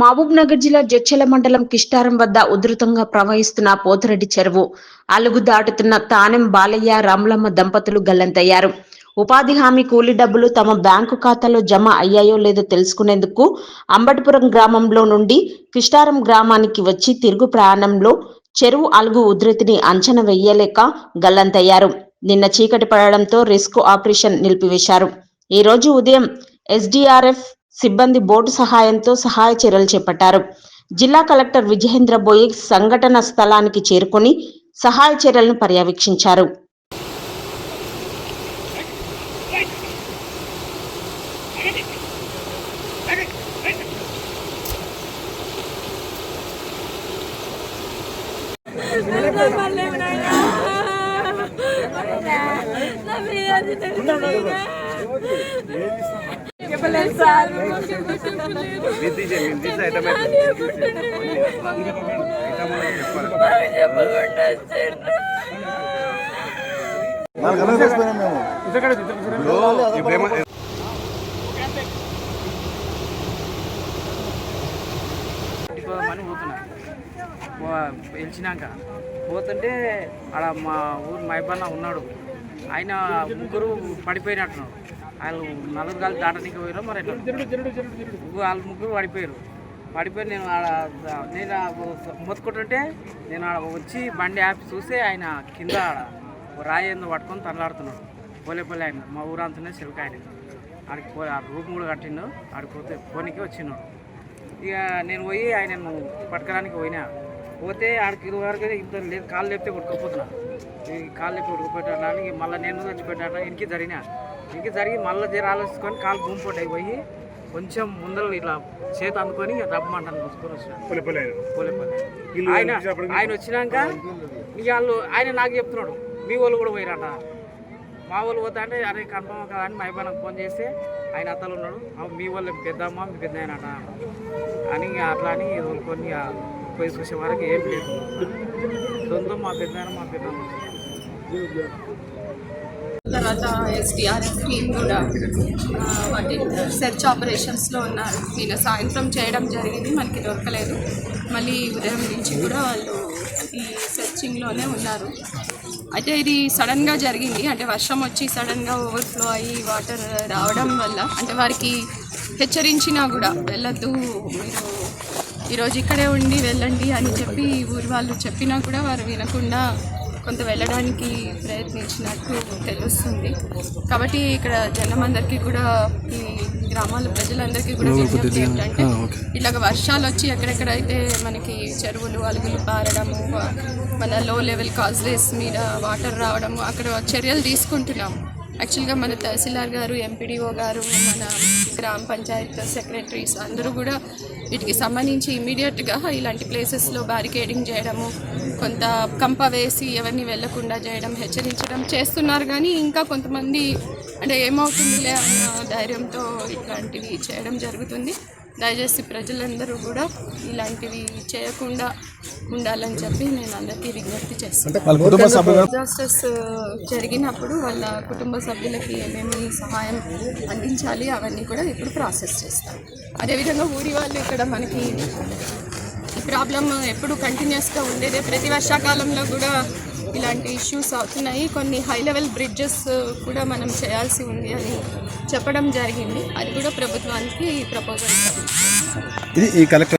మహబూబ్ నగర్ జిల్లా జడ్చెల మండలం కిష్టారం వద్ద ఉధృతంగా ప్రవహిస్తున్న పోతిరెడ్డి చెరువు. అలుగు దాటుతున్న తానెం బాలయ్య రాములమ్మ దంపతులు గల్లంతయ్యారు. ఉపాధి హామీ కూలీ డబ్బులు తమ బ్యాంకు ఖాతాలో జమ అయ్యాయో లేదో తెలుసుకునేందుకు అంబటిపురం గ్రామంలో నుండి కిష్టారం గ్రామానికి వచ్చి తిరుగు ప్రయాణంలో చెరువు అలుగు ఉధృతిని అంచనా వెయ్యలేక గల్లంతయ్యారు. నిన్న చీకటి పడడంతో రిస్క్ ఆపరేషన్ నిలిపివేశారు. ఈ రోజు ఉదయం ఎస్డీఆర్ఎఫ్ సిబ్బంది బోటు సహాయంతో సహాయ చర్యలు చేపట్టారు. జిల్లా కలెక్టర్ విజయేంద్ర బోయి సంఘటన స్థలానికి చేరుకొని సహాయ చర్యలను పర్యవేక్షించారు. మేము పోతున్నా పో- పిలిచినాక పోతుంటే ఆడ మా ఊరు మైబన్న ఉన్నాడు. ఆయన ముగ్గురు పడిపోయినట్టున్నాడు వాళ్ళు నలుగురు కలిసి దాటనికి పోయారు మరి వాళ్ళు ముగ్గురు పడిపోయారు పడిపోయి నేను ఆడ నేను మొత్తుకుంటుంటే నేను ఆడ వచ్చి బండి ఆపి చూస్తే ఆయన కింద ఆడ రాయి ఏందో పట్టుకొని తనలాడుతున్నాడు పోలే పోలే ఆయన మా ఊరంతనే సిల్క్ ఆయన. ఆడికి పో ఆ రూమ్ కూడా కట్టిండు. ఆడికి పోతే పోనీకి వచ్చినాడు ఇక నేను పోయి ఆయనను పట్టుకోడానికి పోయినా. పోతే ఆడికి ఇరు వరకు ఇంత లేదు. కాళ్ళు లేపితే కొట్టుకుపోతున్నా. ఈ కాళ్ళు లేపి కొట్టుకుపోయడానికి మళ్ళీ నేను చచ్చిపోయినా ఇంటికి జరిగినా. ఇంటికి జరిగి మళ్ళీ జర ఆలోచించుకొని కాలు గుంపోటు అయిపోయి కొంచెం ముందర ఇట్లా చేతి అందుకొని రప్పమంటాను చూసుకొని వచ్చిన. ఆయన. ఆయన వచ్చినాక ఇక వాళ్ళు ఆయన నాకు చెప్తున్నాడు. మీ వాళ్ళు కూడా పోయిరట. మా వాళ్ళు పోతా అంటే అరే కన్ఫర్మ్ కదా అని మా ఫోన్ చేస్తే ఆయన అత్తలు ఉన్నాడు. "ఆ, మీ వాళ్ళు పెద్దమ్మ మీ పెద్ద ఆయన అని అట్లా అని వదులుకొని ఇక చూసే వరకు ఏం లేదు. సొంతం మా పెద్దనాన్న మా పెద్దమ్మ. తర్వాత ఎస్డిఆర్ఎఫ్ టీం కూడా వాటి సెర్చ్ ఆపరేషన్స్లో ఉన్నారు. నిన్న సాయంత్రం చేయడం జరిగింది మనకి దొరకలేదు. మళ్ళీ ఉదయం నుంచి కూడా వాళ్ళు ఈ సెర్చింగ్లోనే ఉన్నారు. అయితే ఇది సడన్గా జరిగింది. అంటే వర్షం వచ్చి సడన్గా ఓవర్ఫ్లో అయ్యి వాటర్ రావడం వల్ల అంటే వారికి హెచ్చరించినా కూడా వెళ్ళొద్దు మీరు ఈరోజు ఇక్కడే ఉండి వెళ్ళండి అని చెప్పి ఊరి వాళ్ళు చెప్పినా కూడా వారు వినకుండా కొంత వెళ్ళడానికి ప్రయత్నించినట్టు తెలుస్తుంది. కాబట్టి ఇక్కడ జనం అందరికీ కూడా ఈ గ్రామాల ప్రజలందరికీ కూడా విజ్ఞప్తి ఏంటంటే ఇలాగ వర్షాలు వచ్చి ఎక్కడెక్కడైతే మనకి చెరువులు అలుగులు పారడము మన లో లెవెల్ కాజ్వేస్ మీద వాటర్ రావడము అక్కడ చర్యలు తీసుకుంటున్నాము. యాక్చువల్గా మన తహసీల్దార్ గారు ఎంపీడీఓ గారు మన గ్రామ పంచాయత్ సెక్రటరీస్ అందరూ కూడా వీటికి సంబంధించి ఇమీడియట్గా ఇలాంటి ప్లేసెస్లో బ్యారికేడింగ్ చేయడము కొంత కంప వేసి ఎవరిని వెళ్ళకుండా చేయడం హెచ్చరించడం చేస్తున్నారు కానీ ఇంకా కొంతమంది అంటే ఏమవుతుందిలే అన్న ధైర్యంతో ఇట్లాంటివి చేయడం జరుగుతుంది. దయచేసి ప్రజలందరూ కూడా ఇలాంటివి చేయకుండా ఉండాలని చెప్పి నేను అందరికీ విజ్ఞప్తి చేస్తాను డిజాస్టర్స్ జరిగినప్పుడు వాళ్ళ కుటుంబ సభ్యులకి ఏమేమి సహాయం అందించాలి అవన్నీ కూడా ఇప్పుడు ప్రాసెస్ చేస్తాం. అదేవిధంగా ఊరి వాళ్ళు ఇక్కడ మనకి ఈ ప్రాబ్లం ఎప్పుడు కంటిన్యూస్గా ఉండేదే. ప్రతి వర్షాకాలంలో కూడా ఇలాంటి ఇష్యూస్ అవుతున్నాయి. కొన్ని హై లెవెల్ బ్రిడ్జెస్ కూడా మనం చేయాల్సి ఉంది అని చెప్పడం జరిగింది. అది కూడా ప్రభుత్వానికి ప్రపోజల్ ఇది ఈ కలెక్టర్